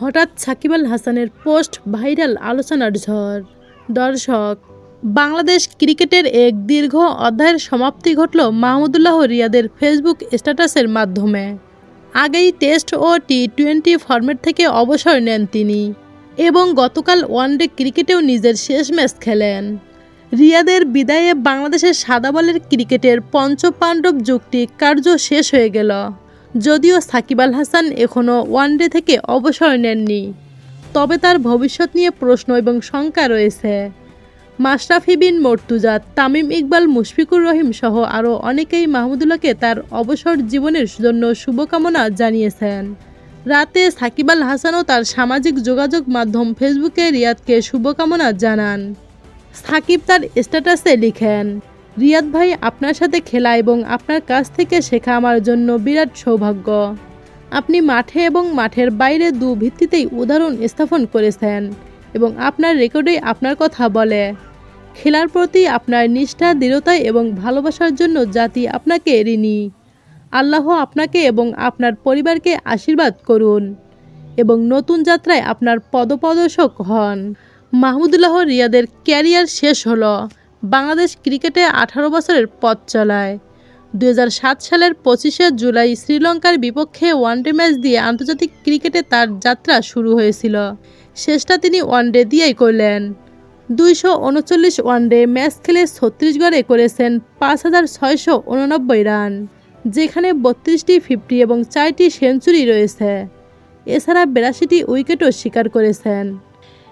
হঠাৎ সাকিব আল হাসানের post viral আলোচনার ঝড়। দর্শক, বাংলাদেশ ক্রিকেটের এক দীর্ঘ অধ্যায়ের সমাপ্তি ঘটল মাহমুদুল্লাহ রিয়াদের ফেসবুক স্ট্যাটাসের মাধ্যমে। আগেই টেস্ট ও টি টোয়েন্টি ফরম্যাট থেকে অবসর নেন তিনি এবং গতকাল ওয়ানডে ক্রিকেটেও নিজের শেষ ম্যাচ খেলেন। রিয়াদের বিদায়ে বাংলাদেশের সাদা বলের ক্রিকেটের পঞ্চপাণ্ডব যুগটি কার্য শেষ হয়ে গেল। যদিও সাকিব আল হাসান এখনও ওয়ানডে থেকে অবসর নেননি। তবে তার ভবিষ্যৎ নিয়ে প্রশ্ন এবং শঙ্কা রয়েছে। মাশরাফি বিন মর্তুজা, তামিম ইকবাল, মুশফিকুর রহিম সহ আরও অনেকেই মাহমুদুল্লাহকে তার অবসর জীবনের জন্য শুভকামনা জানিয়েছেন। রাতে সাকিব আল হাসানও তার সামাজিক যোগাযোগ মাধ্যম ফেসবুকে রিয়াদকে শুভকামনা জানান। সাকিব তার স্ট্যাটাসে লিখেন রিয়াদ ভাই আপনার সাথে খেলা এবং আপনার কাছ থেকে শেখা আমার জন্য বিরাট সৌভাগ্য। আপনি মাঠে এবং মাঠের বাইরে দু ভিত্তিতেই উদাহরণ স্থাপন করেছেন এবং আপনার রেকর্ডে আপনার কথা বলে। খেলার প্রতি আপনার নিষ্ঠা, দৃঢ়তা এবং ভালোবাসার জন্য জাতি আপনাকে ঋণী। আল্লাহ আপনাকে এবং আপনার পরিবারকে আশীর্বাদ করুন এবং নতুন যাত্রায় আপনার পদপ্রদর্শক হন। মাহমুদুল্লাহ রিয়াদের ক্যারিয়ার শেষ হলো। বাংলাদেশ ক্রিকেটে আঠারো বছরের পথ চলায়। দুই হাজার সাত সালের পঁচিশে জুলাই শ্রীলঙ্কার বিপক্ষে ওয়ানডে ম্যাচ দিয়ে আন্তর্জাতিক ক্রিকেটে তার যাত্রা শুরু হয়েছিল। শেষটা তিনি ওয়ানডে দিয়েই করলেন। দুইশো উনচল্লিশ ওয়ানডে ম্যাচ খেলে ছত্তিশগড়ে করেছেন পাঁচ হাজার ছয়শো উননব্বই রান, যেখানে বত্রিশটি, ফিফটি এবং চারটি সেঞ্চুরি রয়েছে। এছাড়া বিরাশিটি উইকেটও শিকার করেছেন।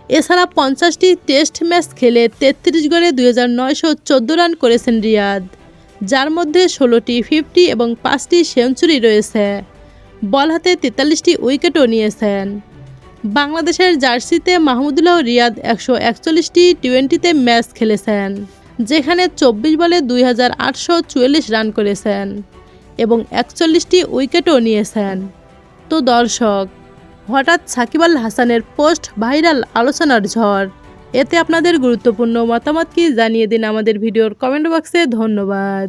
এছাড়া পঞ্চাশটি টেস্ট ম্যাচ খেলে তেত্রিশ গড়ে দুই হাজার নয়শো চোদ্দ রান করেছেন রিয়াদ, যার মধ্যে ষোলোটি ফিফটি এবং পাঁচটি সেঞ্চুরি রয়েছে। বল হাতে তেতাল্লিশটি উইকেটও নিয়েছেন। বাংলাদেশের জার্সিতে মাহমুদুল্লাহ রিয়াদ একশো একচল্লিশটি টোয়েন্টিতে ম্যাচ খেলেছেন, যেখানে চব্বিশ বলে দুই হাজার আটশো চুয়াল্লিশ রান করেছেন এবং একচল্লিশটি উইকেটও নিয়েছেন। তো দর্শক হঠাৎ সাকিব আল হাসানের পোস্ট ভাইরাল আলোচনার ঝড়। এতে আপনাদের গুরুত্বপূর্ণ মতামত কি জানিয়ে দিন আমাদের ভিডিওর কমেন্ট বক্সে। ধন্যবাদ।